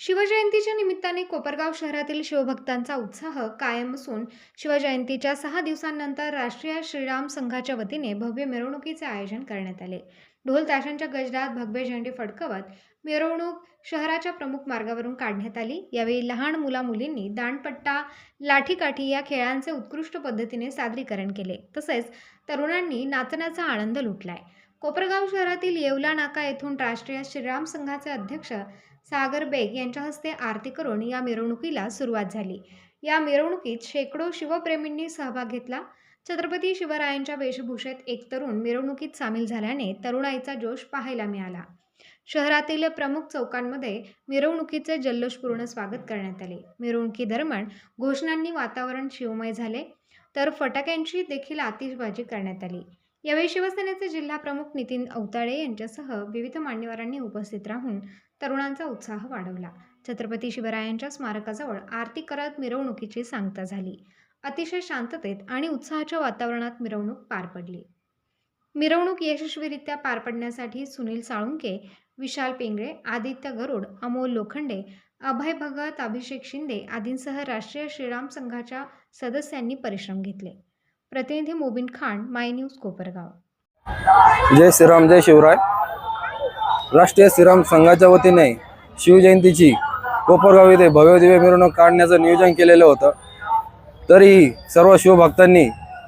शिवजयंतीच्या निमित्ताने कोपरगाव शहरातील शिवभक्तांचा उत्साह कायम असून शिवजयंतीच्या सहा दिवसांनंतर राष्ट्रीय श्रीराम संघाच्या वतीने भव्य मिरवणुकीचे आयोजन करण्यात आले. ढोल ताशांच्या गजरात भगवे झेंडे फडकवत मिरवणूक शहराच्या प्रमुख मार्गावरून काढण्यात आली. यावेळी लहान मुला मुलींनी दांडपट्टा लाठीकाठी या खेळांचे उत्कृष्ट पद्धतीने सादरीकरण केले. तसेच तरुणांनी नाचण्याचा आनंद लुटलाय. कोपरगाव शहरातील येवला नाका येथून राष्ट्रीय श्रीराम संघाचे अध्यक्ष सागर बेग यांच्या हस्ते आरती करून या मिरवणुकीला सुरुवात झाली. या मिरवणुकीत शेकडो शिवप्रेमींनी सहभाग घेतला. छत्रपती शिवरायांच्या वेशभूषेत एक तरुण मिरवणुकीत सामील झाल्याने तरुणाईचा जोश पाहायला मिळाला. शहरातील प्रमुख चौकांमध्ये मिरवणुकीचे जल्लोषपूर्ण स्वागत करण्यात आले. मिरवणुकीदरम्यान घोषणांनी वातावरण शिवमय झाले तर फटाक्यांची देखील आतिषबाजी करण्यात आली. यावेळी शिवसेनेचे जिल्हा प्रमुख नितीन अवताळे यांच्यासह विविध मान्यवरांनी उपस्थित राहून तरुणांचा उत्साह वाढवला. छत्रपती शिवरायांच्या स्मारकाजवळ आरती करत मिरवणुकीची सांगता झाली. अतिशय शांततेत आणि उत्साहाच्या वातावरणात मिरवणूक पार पडली. मिरवणूक यशस्वीरित्या पार पडण्यासाठी सुनील साळुंके विशाल पेंगळे आदित्य गरुड अमोल लोखंडे अभय भगत अभिषेक शिंदे आदींसह राष्ट्रीय श्रीराम संघाच्या सदस्यांनी परिश्रम घेतले. प्रतिनिधी मोबिन खान माय न्यूज कोपरगाव. जय श्रीराम जय शिवराय. राष्ट्रीय श्रीराम संघाच्या वतीने शिवजयंतीची कोपरगाव येथे भव्यदिव्य मिरवणूक काढण्याचं नियोजन केलेलं होतं. तरीही सर्व शिवभक्तांनी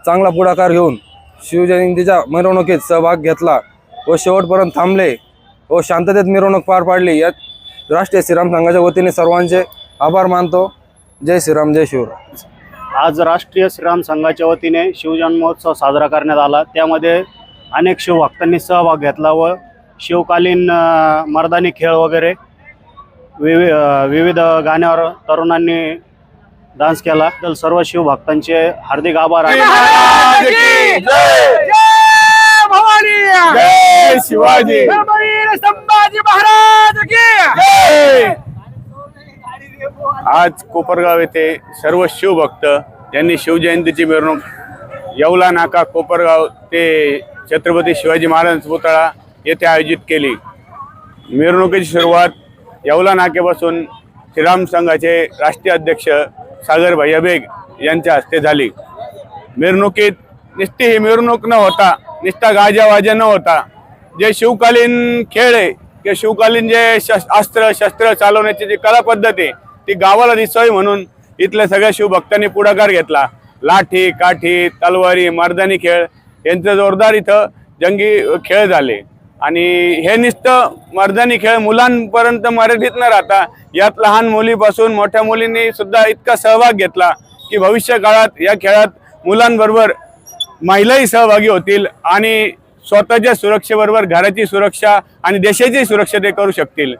चांगला पुढाकार घेऊन शिवजयंतीच्या मिरवणुकीत सहभाग घेतला व शेवटपर्यंत थांबले व शांततेत मिरवणूक पार पाडली. यात राष्ट्रीय श्रीराम संघाच्या वतीने सर्वांचे आभार मानतो. जय श्रीराम जय शिवराम. आज राष्ट्रीय श्रीराम संघाच्या वतीने शिवजन्मोत्सव साजरा करण्यात आला. त्यामध्ये अनेक शिवभक्तांनी सहभाग घेतला व शिवकालीन मर्दानी खेळ वगैरे विवि विविध गाण्यावर तरुणांनी डान्स केला. तर सर्व शिवभक्तांचे हार्दिक आभार आहे शिवाजी आज कोपरगाव येथे सर्व शिवभक्त यांनी शिवजयंतीची मिरवणूक येवला नाका. कोपरगाव ते छत्रपती शिवाजी महाराज पुतळा येथे आयोजित केली. मिरवणुकीची सुरुवात येवला नाक्यापासून श्रीराम संघाचे राष्ट्रीय अध्यक्ष सागर भैया बेग यांच्या हस्ते झाली. मिरवणुकीत नुसती ही मिरवणूक न होता नुसता गाजावाजा न होता जे शिवकालीन खेळ आहे किंवा शिवकालीन जे अस्त्र शस्त्र चालवण्याची जी कला पद्धत आहे ती गावाला दिसावी म्हणून इथल्या सगळ्या शिवभक्तांनी पुढाकार घेतला. लाठी काठी तलवारी मर्दानी खेळ यांचं जोरदार इथं जंगी खेळ झाले. आणि हे नुसतं मर्दानी खेळ मुलांपर्यंत मर्यादित न राहता यात लहान मुलीपासून मोठ्या मुलींनी सुद्धा इतका सहभाग घेतला की भविष्य काळात या खेळात मुलांबरोबर महिलाही सहभागी होतील आणि स्वतःच्या सुरक्षेबरोबर घराची सुरक्षा आणि देशाची सुरक्षा ते करू शकतील.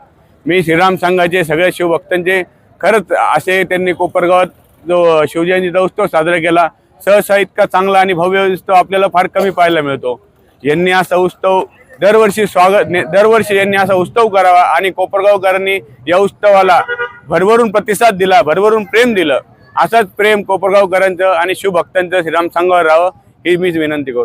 मी श्रीराम संघाचे सगळ्या शिवभक्तांचे खरंच असे त्यांनी कोपरगावात जो शिवजयंतीचा उत्सव साजरा केला सहसा इतका चांगला आणि भव्य उत्सव आपल्याला फार कमी पाहायला मिळतो. यांनी असा उत्सव दरवर्षी स्वागत दरवर्षी यांनी असा उत्सव करावा आणि कोपरगावकरांनी या उत्सवाला भरभरून प्रतिसाद दिला भरभरून प्रेम दिलं. असंच प्रेम कोपरगावकरांचं आणि शिवभक्तांचं श्रीराम संघावर राहावं ही मीच विनंती करतो